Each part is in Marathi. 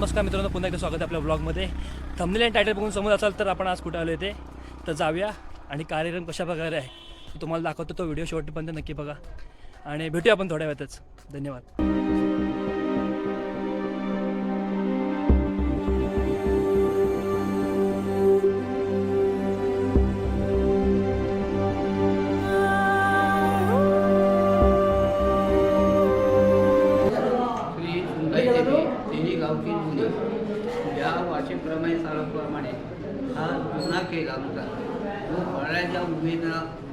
नमस्कार मित्रांनो पुन्हा एकदा स्वागत आहे आपल्या ब्लॉगमध्ये थंबनेल आणि टायटल बघून समोर असाल तर आपण आज कुठे आलो ते? तर जाऊया आणि कार्यक्रम कशा प्रकारे आहे तुम्हाला दाखवतो. तो व्हिडिओ शेवटपर्यंत नक्की बघा. आणि भेटूया आपण थोड्या वेळातच. धन्यवाद.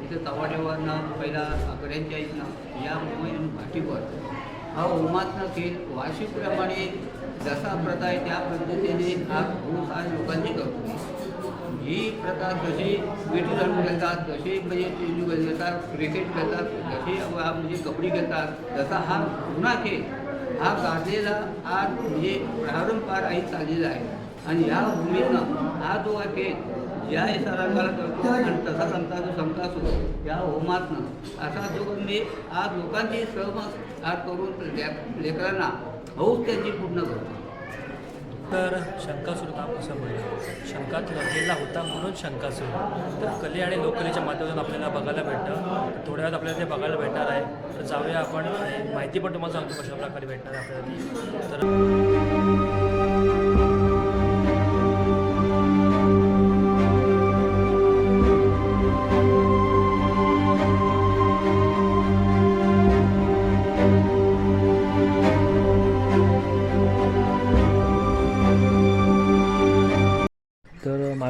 इथं तवाड्यावरनं पहिला अकऱ्यांच्या इथनं या उमेद भाटीवर हा ओमातनं खेळ वार्षिकप्रमाणे जसा प्रथा आहे त्या पद्धतीने हा ऊस आज लोकांनी करतो ही प्रथा जशी विटी घालून घेतात जशी म्हणजे चेंडू घेतात क्रिकेट खेळतात जसे म्हणजे कबड्डी खेळतात जसा हा जुना खेळ हा गाजलेला आज म्हणजे प्रारंभार आहे चाललेला आहे. आणि या भूमीनं हा जो आहे खेळ या सरांगाला करतो तसा संता जो समता असतो या होमातनं असा जो मी आज लोकांची सहमत आज करून ले- लेकरांना हौस त्यांची पूर्ण करतो. तर शंकासूर नाव कसं म्हणलं. शंकात लढलेला होता म्हणून शंकासूर तर कले आणि लोककलेच्या माध्यमातून आपल्याला बघायला भेटतं. थोड्या वेळात आपल्याला ते बघायला भेटणार आहे. तर जाऊया आपण. आणि माहिती पण तुम्हाला सांगतो कशा प्रकारे भेटणार आहे आपल्याला ती. तर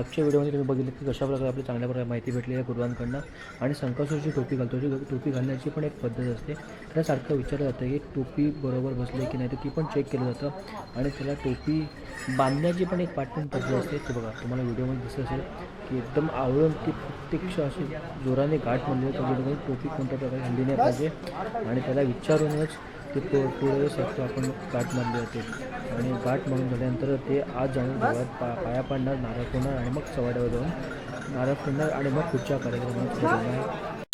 मागच्या व्हिडिओमध्ये तुम्ही बघितलं की कशा प्रकारे आपली चांगल्या प्रकारे माहिती भेटली आहे गुरुवांकडनं आणि संकासूरची टोपी घालतो. जी टोपी घालण्याची पण एक पद्धत असते. त्याला सारखं विचारलं जातं की टोपी बरोबर बसली की नाही तर ती पण चेक केलं जातं. आणि त्याला टोपी बांधण्याची पण एक पाठवून पद्धत असते. ते बघा तुम्हाला व्हिडिओमध्ये दिसत असेल की एकदम आवळून ती प्रत्यक्ष अशी जोराने गाठ म्हणली तर टोपी कोणत्या प्रकारे हल्ली नाही पाहिजे. आणि त्याला विचारूनच ते पु पुढे शकतो आपण गाठ मानली होते. आणि गाठ मारून झाल्यानंतर ते आज जाऊन देवात पा पाया पाडणार नारळ फोडणार आणि मग चवाड्यावर जाऊन नारळ फोडणार आणि मग पुढच्या कार्यक्रमात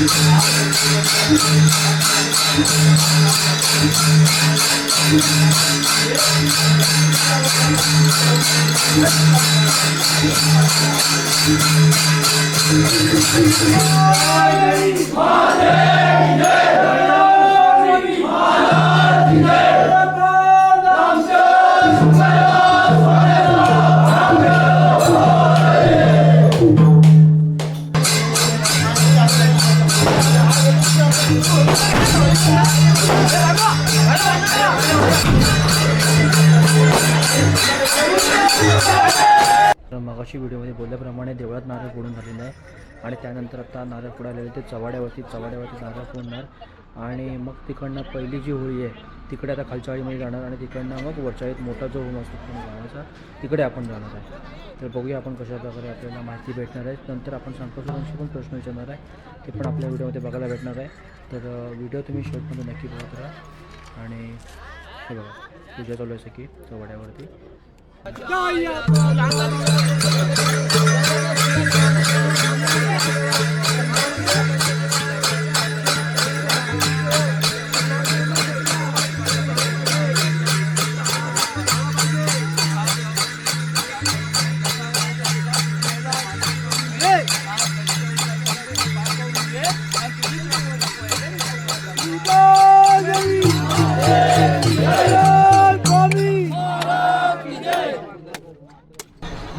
सुरू होणार. मगाशी व्हिडिओमध्ये बोलल्याप्रमाणे देवळात नारळ फोडून झालेलं आहे आणि त्यानंतर आता नारळ फोडायला ते चवाड्यावरती चवाड्यावरती नारळ फोडणार आणि मग तिकडनं पहिली जी होळी आहे तिकडे आता खालच्या आळीमध्ये जाणार आणि तिकडनं मग वरच्या एक मोठा जो होम असतो गावाचा तिकडे आपण जाणार आहे. तर बघूया आपण कशा प्रकारे आपल्याला माहिती भेटणार आहे. नंतर आपण संकल्पनांशी पण प्रश्न विचारणार आहे ते पण आपल्या व्हिडिओमध्ये बघायला भेटणार आहे. तर व्हिडिओ तुम्ही शेवटमध्ये नक्की बघत राहा. आणि हे बघा पूजा चालू आहे की चवाड्यावरती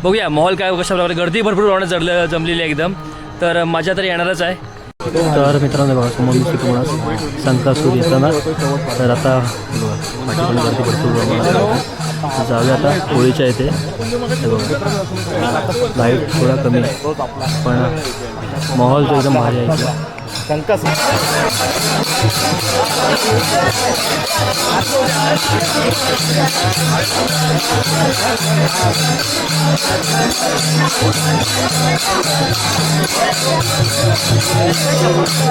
बघूया मॉल काय कशा प्रकारे गर्दी भरपूर प्रमाणात जडलं जमलेली आहे एकदम. तर मजा तर येणारच आहे. तर मित्रांनो बघा समोर मी तुम्हाला संकासूर येताना. तर आता बघा गर्दी भरपूर प्रमाणात जाऊया आता होळीच्या इथे. बघा लाइट थोडा कमी आहे. पण माहोल तो एकदम भारी आहे Kankas.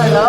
Hello.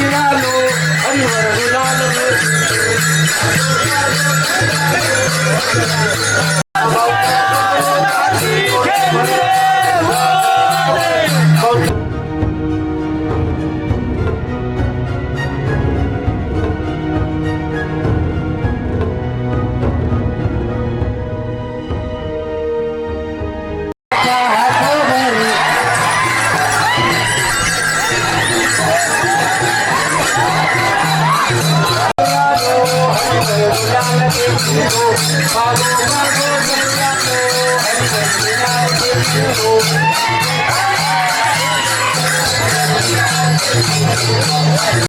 इथे. संकासूर ます。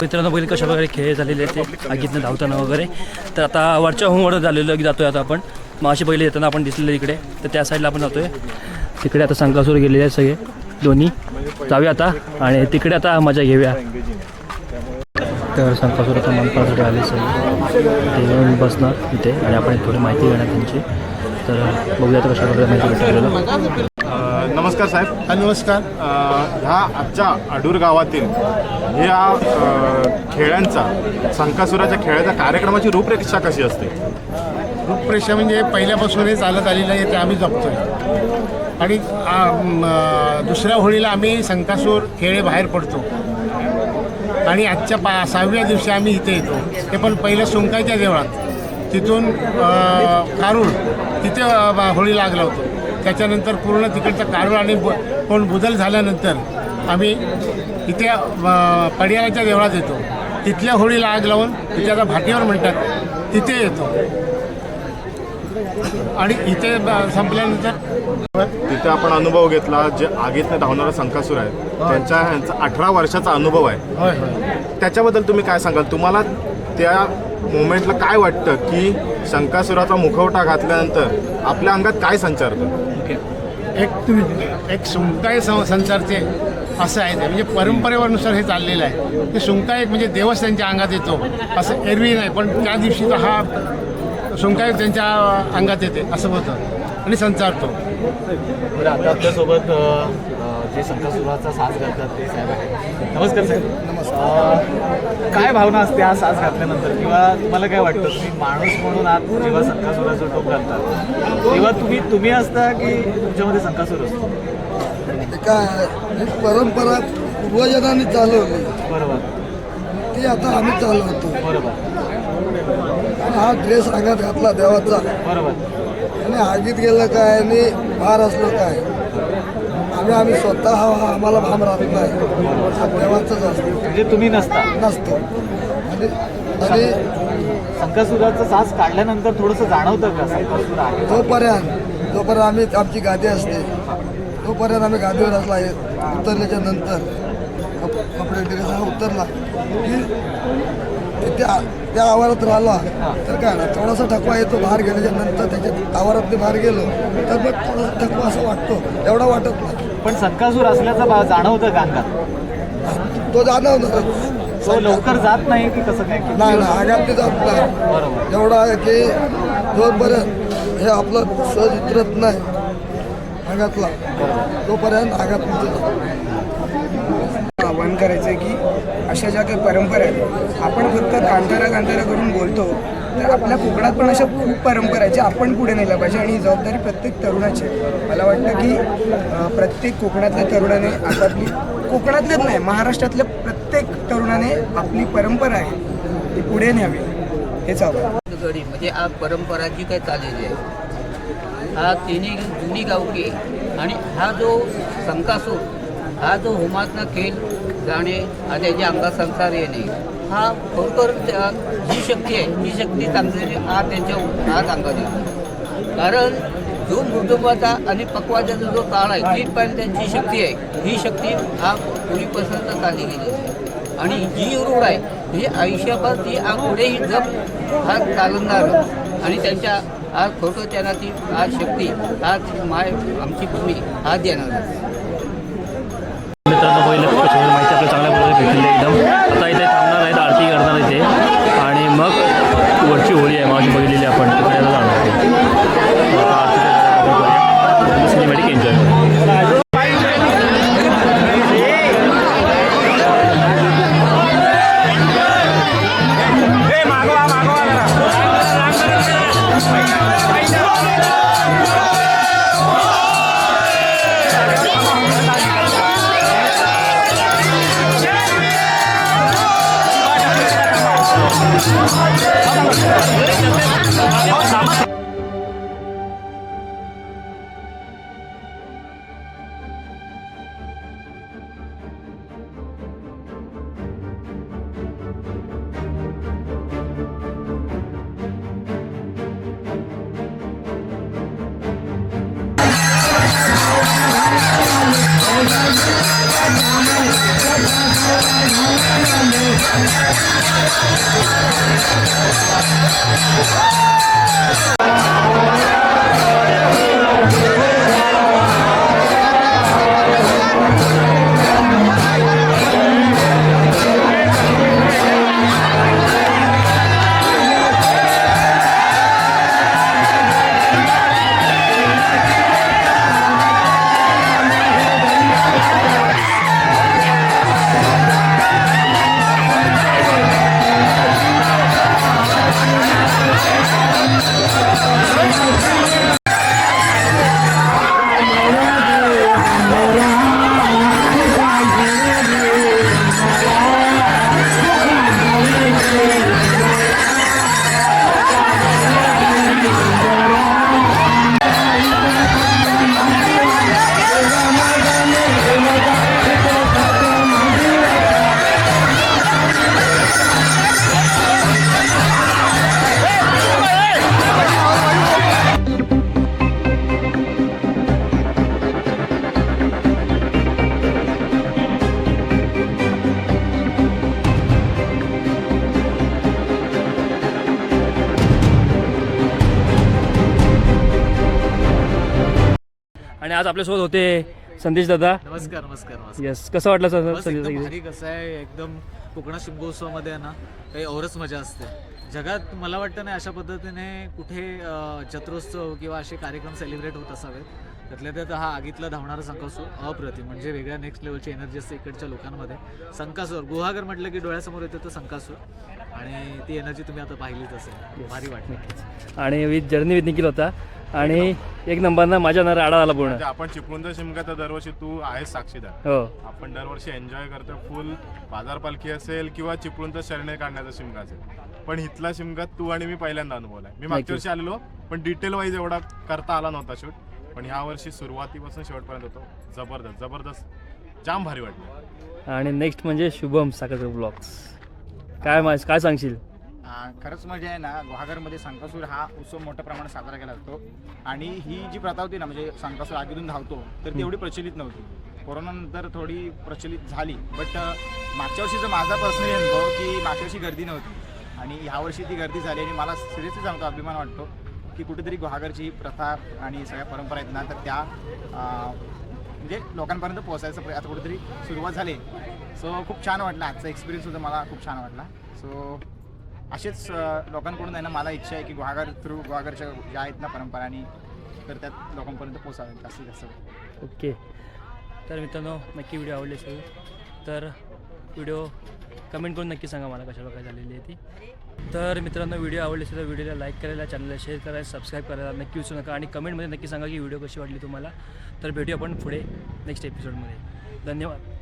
मित्रांनो पहिले कशा प्रकारे खेळ झालेले आहेत ते आगीतनं धावताना वगैरे. तर आता वरच्या होमवर झालेलं की जातोय आता आपण. माशी पहिले येताना आपण दिसलेलं इकडे. तर त्या साईडला आपण जातोय. तिकडे आता संकासूर गेलेले आहेत सगळे दोन्ही. जाऊया आता आणि तिकडे आता मजा घेऊया. तर संकासूर आता मनपासाठी आले ते येऊन बसणार इथे आणि आपण थोडी माहिती घेणार त्यांची. तर बघूया आता कशा प्रकारे माहिती अ, नमस्कार साहेब. हा नमस्कार ह्या आजच्या अडूर गावातील ह्या खेळांचा संकासुराच्या खेळाच्या कार्यक्रमाची रूपरेषा कशी असते? रूपरेषा म्हणजे पहिल्यापासून हे चालत आलेलं आहे ते आम्ही जपतोय. आणि दुसऱ्या होळीला आम्ही संकासूर खेळे बाहेर पडतो. आणि आजच्या पा सहाव्या दिवशी आम्ही इथे येतो. ते पण पहिलं सुंकायच्या देवळात. तिथून कारूळ तिथे बा- होळी लागला होतो. त्याच्यानंतर पूर्ण तिकडचं कारूळ आणि कोण बुदल झाल्यानंतर आम्ही इथे अ, देवळात येतो. तिथल्या होळी लाग लावून तिथे आता भाटीवर म्हणतात तिथे येतो. आणि इथे संपल्यानंतर तिथे आपण अनुभव घेतला जे आगीतनं धावणारा संकासूर आहे. त्यांच्या ह्यांचा अठरा वर्षाचा अनुभव आहे. त्याच्याबद्दल तुम्ही काय सांगाल? तुम्हाला त्या मोमेंटला काय वाटतं की शंकासुराचा मुखवटा घातल्यानंतर आपल्या अंगात काय संचारतं एक एक सुंकाय सं संसारचे असं आहे ते. म्हणजे परंपरेनुसार हे चाललेलं आहे. की सुंकाय म्हणजे देवच त्यांच्या अंगात येतो. असं एरवी नाही पण त्या दिवशीचा हा सुंकाय त्यांच्या अंगात येते असं होतं आणि संचारतो बरं आता आपल्यासोबत जे संकासुराचा साज घालतात ते साहेब आहेत. नमस्कार साहेब. नमस्कार. काय भावना असते हा साज घातल्यानंतर? किंवा तुम्हाला काय वाटतं तुम्ही माणूस म्हणून आत जेव्हा संकासुराचं टोप घालतात तेव्हा तुम्ही तुम्ही असता की तुमच्यामध्ये संकासूर असतो? ते काय ही परंपरा पूर्वजनांनी चालवली. बरोबर. ती आता आम्ही चालवतो. बरोबर. हा ड्रेस अंगात घातला देवाचा. आणि आगीत गेलं काय आणि बाहेर असलं काय? आम्ही आम्ही स्वतः हा आम्हाला भाम राहत नाही. हा देवाचंच असतो. म्हणजे तुम्ही नसता. नसतो. आणि आणि संकासुराचा साज काढल्यानंतर थोडंसं जाणवतं का? संकासुर आहे. जोपर्यंत जोपर्यंत आम्ही आमची गादी असते तोपर्यंत आम्ही गादीवर असला आहे उतरल्याच्या नंतर कप- कपडे ड्रेस हा उतरला की तिथे त्या आवारात राहिला तर काय ना थोडासा थकवा येतो बाहेर गेल्याच्यानंतर त्याच्या आवारात बाहेर गेलो तर मग थोडासा थकवा असं वाटतो एवढा वाटत नाही. पण संकासूर असल्याचं जाणवतं का अंगात? तो जाणवणार तो लवकर जात नाही की कसं काय? नाही ना आगात जात नाही. बरोबर. एवढा आहे की जोपर्यंत हे आपलं सहज उतरत नाही आगातला तोपर्यंत आगात आव्हान करायचं आहे की अशा ज्या काही परंपरा आहेत आपण फक्त कांतारा कांतारा करून बोलतो तर आपल्या कोकणात पण अशा खूप परंपरा आहेत ज्या आपण पुढे नेल्या पाहिजे आणि ही जबाबदारी प्रत्येक तरुणाची आहे. मला वाटतं की प्रत्येक कोकणातल्या तरुणाने आपापली कोकणातल्याच नाही महाराष्ट्रातल्या प्रत्येक तरुणाने आपली परंपरा आहे ती पुढे न्यावी हेच आव्हान. गडी म्हणजे आज परंपरा जी काय चाललेली आहे हा तिन्ही जुनी गावकी आणि हा जो संकासूर हा जो होमातनं खेळ जाणे आणि त्याच्या अंगात संसार येणे हा खरोखर त्या- जी शक्ती आहे ही शक्ती चांगली हा त्यांच्या आज अंगात येतो कारण जो मृदुपाचा आणि पक्वाचा जो काळ आहे तिथपर्यंत त्यांची शक्ती आहे ही शक्ती हा पूर्वीपासून चालली गेली आणि जी रूढ आहे ही आयुष्यभर ती आ पुढेही जप हा चालणार आणि त्यांच्या आज खरोखर त्यांना ती आज शक्ती आज माय आमची भूमी हा देणार. मित्रांनो बघितलं कशावर माहिती आपल्याला चांगल्या प्रकारे भेटलेली एकदम. आता इथे थांबणार आहेत आरती करणार इथे आणि मग वरची होळी आहे माझी बघितलेली आपण. तिकडे आता जाणार Thank आणि आज आपल्यासोबत होते संदेश दादा. नमस्कार नमस्कार नमस्कार. येस कसं वाटलं सर? बस संदेश एकदम दादा? भारी कसं आहे एकदम कोकणात शिमगोत्सवामध्ये आहे ना काही औरच मजा असते. जगात मला वाटतं नाही अशा पद्धतीने कुठे अं, जत्रोत्सव किंवा असे कार्यक्रम सेलिब्रेट होत असावेत. त्यातल्या त्यात हा आगीतला धावणारा संकासूर अप्रतिम. म्हणजे वेगळ्या नेक्स्ट लेवलची एनर्जी असते इकडच्या लोकांमध्ये. संकासूर गुहागर म्हटलं की डोळ्यासमोर येतं तर संकासूर आणि ती एनर्जी तुम्ही आता पाहिलीच असेल. भारी वाटली. आणि विथ जर्नी विथ निखिल होता. आणि एक नंबरनं माझ्या ना राडा आला पूर्ण. म्हणजे आपण चिपळूणचा शिमगा तर दरवर्षी तू आहेस साक्षीदार. हो. आपण दरवर्षी एन्जॉय करतो फुल बाजार पालखी असेल किंवा चिपळूणचा शरणे काढण्याचा शिमगा असेल. पण इथला शिमगा तू आणि मी पहिल्यांदा अनुभवलाय. मी मागच्या वर्षी आलेलो पण डिटेल वाईज एवढा करता आला नव्हता शूट पण ह्या वर्षी सुरुवातीपासून शेवटपर्यंत होतो. जबरदस्त जबरदस्त. जाम भारी वाटलं. आणि नेक्स्ट म्हणजे शुभम साखर ब्लॉग्स काय मा काय सांगशील? खरंच म्हणजे आहे ना गुहागरमध्ये संकासूर हा उत्सव मोठ्या प्रमाणात साजरा केला जातो. आणि ही जी प्रथा होती ना म्हणजे संकासूर आगीतून धावतो तर ती एवढी प्रचलित नव्हती. कोरोनानंतर थोडी प्रचलित झाली बट मागच्या वर्षीचा माझा पर्सनली अनुभव की मागच्या वर्षी गर्दी नव्हती. आणि ह्या वर्षी ती गर्दी झाली आणि मला सिरियसली सांगतो अभिमान वाटतो की कुठेतरी गुहागरची ही प्रथा आणि सगळ्या परंपरा आहेत ना तर त्या म्हणजे लोकांपर्यंत पोहोचायचं आता कुठेतरी सुरुवात झाली. सो खूप छान वाटलं आजचा एक्सपिरियन्स सुद्धा मला खूप छान वाटला. सो असेच लोकांकडून आहे ना मला इच्छा आहे की गुहागर थ्रू गुहागरच्या ज्या आहेत ना परंपरा आणि तर त्यात लोकांपर्यंत पोचावे जास्तीत जास्त ओके. तर मित्रांनो नक्की व्हिडिओ आवडले असेल तर व्हिडिओ कमेंट करून नक्की सांगा मला कशा प्रकारे झालेली आहे ती. तर मित्रांनो व्हिडिओ आवडले असेल तर व्हिडिओला लाईक करायला चॅनलला शेअर करायला सबस्क्राईब करायला नक्की विसरू नका. आणि कमेंटमध्ये नक्की सांगा की व्हिडिओ कशी वाटली तुम्हाला. तर भेटू आपण पुढे नेक्स्ट एपिसोडमध्ये. धन्यवाद.